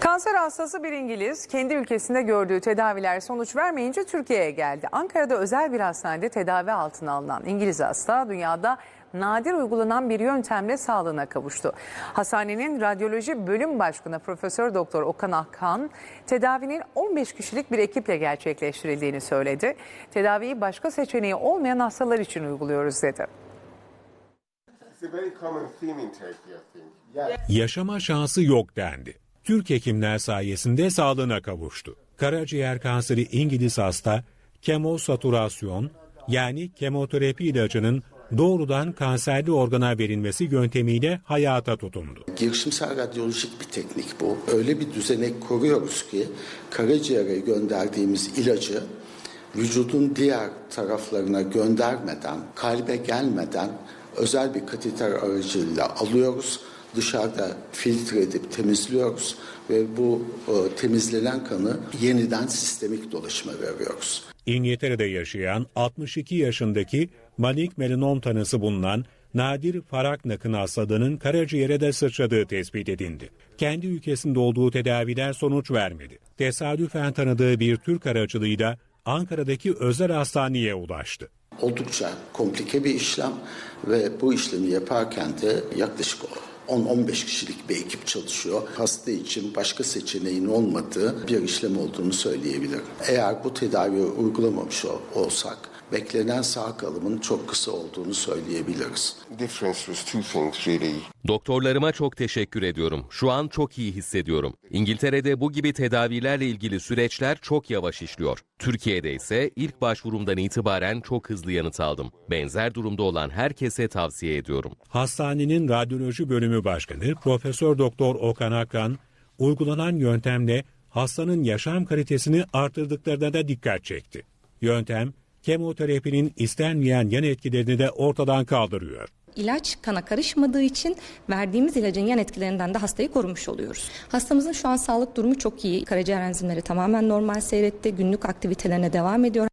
Kanser hastası bir İngiliz kendi ülkesinde gördüğü tedaviler sonuç vermeyince Türkiye'ye geldi. Ankara'da özel bir hastanede tedavi altına alınan İngiliz hasta dünyada nadir uygulanan bir yöntemle sağlığına kavuştu. Hastanenin radyoloji bölüm başkanı Profesör Doktor Okan Akkan tedavinin 15 kişilik bir ekiple gerçekleştirildiğini söyledi. Tedaviyi başka seçeneği olmayan hastalar için uyguluyoruz dedi. Yaşama şansı yok dendi. Türk hekimler sayesinde sağlığına kavuştu. Karaciğer kanseri İngiliz hasta kemosaturasyon yani kemoterapi ilacının doğrudan kanserli organa verilmesi yöntemiyle hayata tutundu. Girişimsel radyolojik bir teknik bu. Öyle bir düzenek kuruyoruz ki karaciğere gönderdiğimiz ilacı vücudun diğer taraflarına göndermeden, kalbe gelmeden özel bir kateter aracılığıyla alıyoruz. Dışarıda filtre edip temizliyoruz ve bu e, temizlenen kanı yeniden sistemik dolaşıma veriyoruz. İngiltere'de yaşayan 62 yaşındaki manik melanom tanısı bulunan nadir farak nakın hastalığının karaciğere de sıçradığı tespit edildi. Kendi ülkesinde olduğu tedaviler sonuç vermedi. Tesadüfen tanıdığı bir Türk aracılığıyla Ankara'daki özel hastaneye ulaştı. Oldukça komplike bir işlem ve bu işlemi yaparken de yaklaşık 10-15 kişilik bir ekip çalışıyor. Hasta için başka seçeneğin olmadığı bir işlem olduğunu söyleyebilirim. Eğer bu tedaviyi uygulamamış ol- olsak beklenen sağ kalımın çok kısa olduğunu söyleyebiliriz. Doktorlarıma çok teşekkür ediyorum. Şu an çok iyi hissediyorum. İngiltere'de bu gibi tedavilerle ilgili süreçler çok yavaş işliyor. Türkiye'de ise ilk başvurumdan itibaren çok hızlı yanıt aldım. Benzer durumda olan herkese tavsiye ediyorum. Hastanenin radyoloji bölümü başkanı Profesör Doktor Okan Akran, uygulanan yöntemle hastanın yaşam kalitesini artırdıklarına da dikkat çekti. Yöntem, kemoterapinin istenmeyen yan etkilerini de ortadan kaldırıyor. İlaç kana karışmadığı için verdiğimiz ilacın yan etkilerinden de hastayı korumuş oluyoruz. Hastamızın şu an sağlık durumu çok iyi. Karaciğer enzimleri tamamen normal seyretti. Günlük aktivitelerine devam ediyor.